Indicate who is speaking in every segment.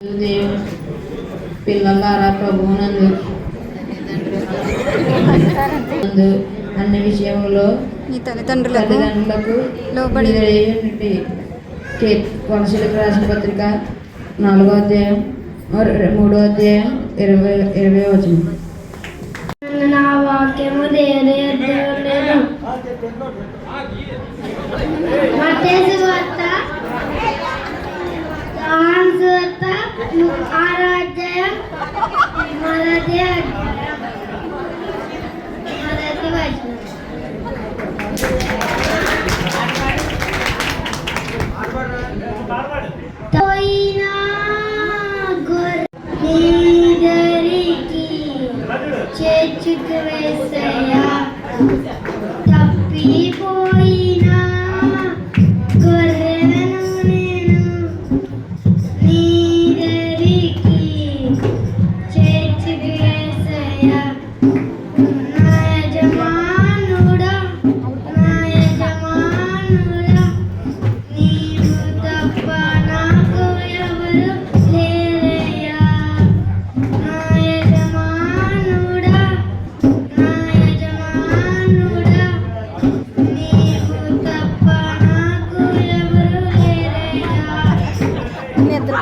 Speaker 1: దేవు పిల్లలారా ప్రభువునందు. నందు అన్ని విషయములో
Speaker 2: నీ తల్లిదండ్రులకు
Speaker 1: తల్లిదండ్రులకు
Speaker 2: లోబడి
Speaker 1: కొనసీలకు రాసిన పత్రిక నాలుగో అధ్యాయం మూడో అధ్యాయం ఇరవై ఇరవై వచనం.
Speaker 3: నా వాక్యము దేని అధ్యాయం. మొదటి వచనం పోయినా గొర్రెకి చేర్చుకు వేసయ్యా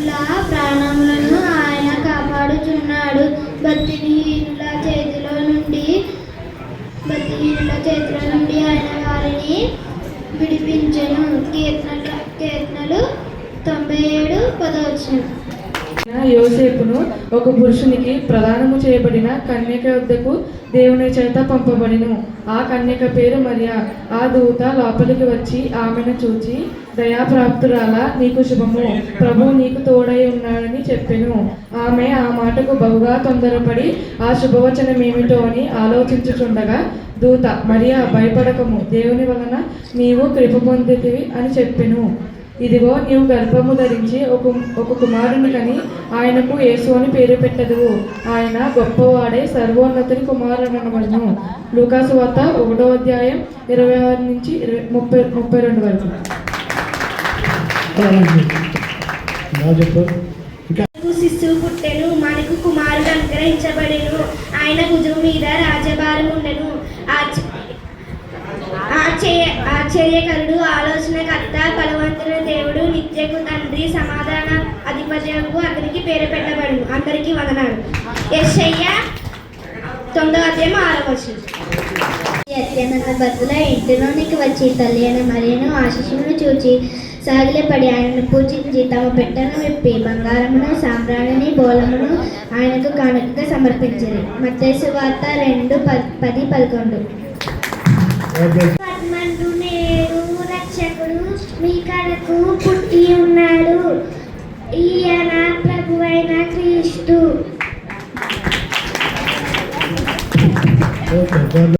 Speaker 3: భక్తుల ప్రాణములను ఆయన కాపాడుచున్నాడు. భక్తిహీనుల చేతిలో నుండి భక్తిహీనుల చేతిలో నుండి ఆయన వారిని విడిపించను. కీర్తన కీర్తనలు తొంభై ఏడు పదవచ్చు
Speaker 4: యోసేపును ఒక పురుషునికి ప్రదానము చేయబడిన కన్యక వద్దకు దేవుని చేత పంపబడిను. ఆ కన్యక పేరు మరియా. ఆ దూత లోపలికి వచ్చి ఆమెను చూచి దయాప్రాప్తురాల నీకు శుభము. ప్రభు నీకు తోడై ఉన్నాడని చెప్పెను. ఆమె ఆ మాటకు బహుగా తొందరపడి ఆ శుభవచనం ఏమిటో అని ఆలోచించుచుండగా దూత మరియా భయపడకము. దేవుని వలన నీవు కృప పొందితివి అని చెప్పెను. ఇదిగో నీవు గర్భము ధరించి ఒక ఒక కుమారుని కని ఆయనకు యేసు అని పేరు పెట్టదు ఆయన గొప్పవాడే సర్వోన్నతుని కుమారుడనబడును. లూకాసు వార్త ఒకటో అధ్యాయం ఇరవై ఆరు నుంచి ఇరవై ముప్పై ముప్పై రెండు వరకు.
Speaker 3: శిశువు పుట్టెను మనకు కుమారుడు అనుగ్రహించబడెను. ఆయన భుజం మీద రాజభారం ఉండెను. ఆ ఆశ్చర్య ఆశ్చర్యకరుడు ఆలోచనకర్త బలవంతుల దేవుడు నిత్యకు తండ్రి సమాధాన అధిపత్యకు అతనికి పేరు పెట్టబడును అందరికీ వందనాలు. యెషయ్య తొమ్మిదవ అధ్యాయం ఆరవ వచనం. అత్యనంత భక్తుల ఇంటిలోనికి వచ్చి తల్లి అయిన మరియను ఆశిషులను చూచి సాగిలపడి ఆయనను పూజించి తమ పెట్టెను విప్పి బంగారమును సాంబ్రాణిని బోలమును ఆయనకు కానుకగా సమర్పించారు. మత్తేసు వార్త రెండు ప- పది పదకొండు నేడు రక్షకుడు మనకు పుట్టి ఉన్నాడు ఈయన ప్రభువైన క్రీస్తు.